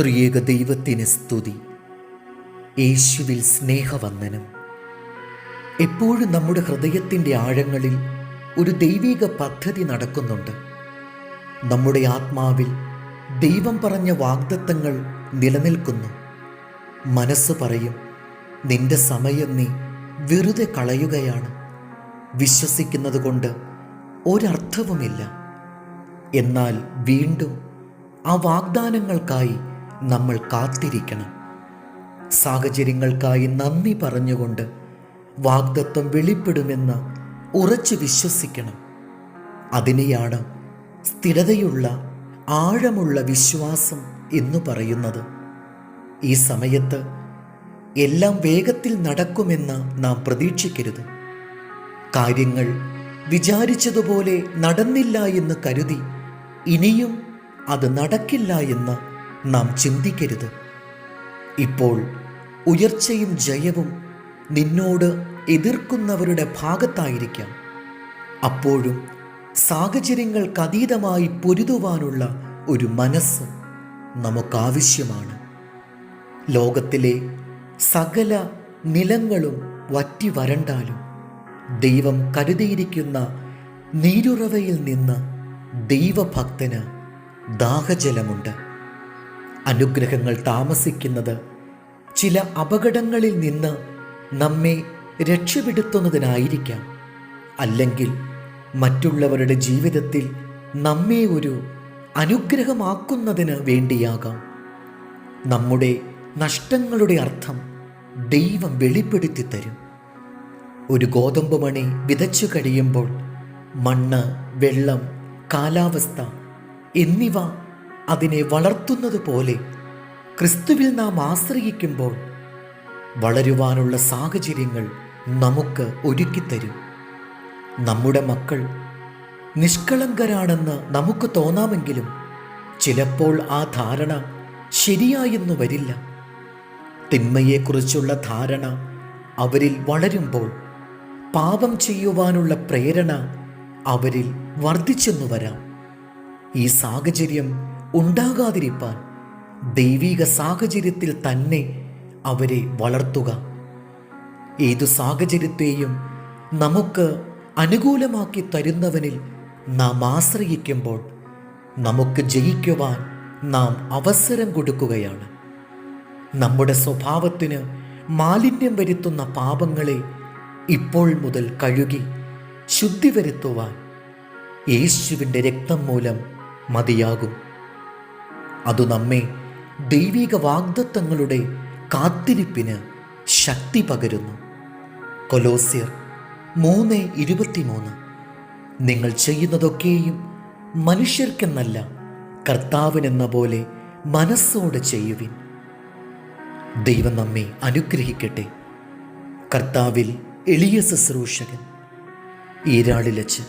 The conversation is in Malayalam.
ത്രിയേക ദൈവത്തിന് സ്തുതി. യേശുവിൽ സ്നേഹവന്ദനം. എപ്പോഴും നമ്മുടെ ഹൃദയത്തിന്റെ ആഴങ്ങളിൽ ഒരു ദൈവിക പദ്ധതി നടക്കുന്നുണ്ട്. നമ്മുടെ ആത്മാവിൽ ദൈവം പറഞ്ഞ വാഗ്ദത്തങ്ങൾ നിലനിൽക്കുന്നു. മനസ്സ് പറയും നിന്റെ സമയം നീ വെറുതെ കളയുകയാണ്. വിശ്വസിക്കുന്നത് കൊണ്ട് ഒരർത്ഥവുമില്ല. എന്നാൽ വീണ്ടും ആ വാഗ്ദാനങ്ങൾക്കായി നമ്മൾ കാത്തിരിക്കണം. സാഹചര്യങ്ങൾക്കായി നന്ദി പറഞ്ഞുകൊണ്ട് വാഗ്ദത്വം വെളിപ്പെടുമെന്ന് ഉറച്ചു വിശ്വസിക്കണം. അതിനെയാണ് സ്ഥിരതയുള്ള ആഴമുള്ള വിശ്വാസം എന്ന് പറയുന്നത്. ഈ സമയത്ത് എല്ലാം വേഗത്തിൽ നടക്കുമെന്ന് നാം പ്രതീക്ഷിക്കരുത്. കാര്യങ്ങൾ വിചാരിച്ചതുപോലെ നടന്നില്ല എന്ന് കരുതി ഇനിയും അത് നടക്കില്ല എന്ന് നാം ചിന്തിക്കരുത്. ഇപ്പോൾ ഉയർച്ചയും ജയവും നിന്നോട് എതിർക്കുന്നവരുടെ ഭാഗത്തായിരിക്കാം. അപ്പോഴും സാഹചര്യങ്ങൾക്കതീതമായി പൊരുതുവാനുള്ള ഒരു മനസ്സ് നമുക്കാവശ്യമാണ്. ലോകത്തിലെ സകല നിലങ്ങളും വറ്റി വരണ്ടാലും ദൈവം കരുതിയിരിക്കുന്ന നീരുറവയിൽ നിന്ന് ദൈവഭക്തന് ദാഹജലമുണ്ട്. അനുഗ്രഹങ്ങൾ താമസിക്കുന്നത് ചില അപകടങ്ങളിൽ നിന്ന് നമ്മെ രക്ഷപ്പെടുത്തുന്നതിനായിരിക്കാം. അല്ലെങ്കിൽ മറ്റുള്ളവരുടെ ജീവിതത്തിൽ നമ്മെ ഒരു അനുഗ്രഹമാക്കുന്നതിന് വേണ്ടിയാകാം. നമ്മുടെ നഷ്ടങ്ങളുടെ അർത്ഥം ദൈവം വെളിപ്പെടുത്തി തരും. ഒരു ഗോതമ്പ് മണി വിതച്ചു കഴിയുമ്പോൾ മണ്ണ് വെള്ളം കാലാവസ്ഥ എന്നിവ അതിനെ വളർത്തുന്നത് പോലെ ക്രിസ്തുവിൽ നാം ആശ്രയിക്കുമ്പോൾ വളരുവാനുള്ള സാഹചര്യങ്ങൾ നമുക്ക് ഒരുക്കിത്തരും. നമ്മുടെ മക്കൾ നിഷ്കളങ്കരാണെന്ന് നമുക്ക് തോന്നാമെങ്കിലും ചിലപ്പോൾ ആ ധാരണ ശരിയായെന്നു വരില്ല. തിന്മയെക്കുറിച്ചുള്ള ധാരണ അവരിൽ വളരുമ്പോൾ പാപം ചെയ്യുവാനുള്ള പ്രേരണ അവരിൽ വർദ്ധിച്ചെന്നു വരാം. ഈ സാഹചര്യം ഉണ്ടാകാതിരിപ്പാൻ ദൈവിക സാഹചര്യത്തിൽ തന്നെ അവരെ വളർത്തുക. ഏതു സാഹചര്യത്തെയും നമുക്ക് അനുകൂലമാക്കി തരുന്നവനിൽ നാം ആശ്രയിക്കുമ്പോൾ നമുക്ക് ജയിക്കുവാൻ നാം അവസരം കൊടുക്കുകയാണ്. നമ്മുടെ സ്വഭാവത്തിന് മാലിന്യം വരുത്തുന്ന പാപങ്ങളെ ഇപ്പോൾ മുതൽ കഴുകി ശുദ്ധി വരുത്തുവാൻ യേശുവിന്റെ രക്തം മൂലം മതിയാകും. അതു നമ്മെ ദൈവിക വാഗ്ദത്തങ്ങളുടെ കാത്തിരിപ്പിന് ശക്തി പകരുന്നു. കൊലോസ്യർ മൂന്ന് ഇരുപത്തിമൂന്ന്. നിങ്ങൾ ചെയ്യുന്നതൊക്കെയും മനുഷ്യർക്കെന്നല്ല കർത്താവിനെന്ന പോലെ മനസ്സോടെ ചെയ്യുവിൻ. ദൈവം നമ്മെ അനുഗ്രഹിക്കട്ടെ. കർത്താവിൽ എളിയ ശുശ്രൂഷകൻ ഈരാളിലച്ച്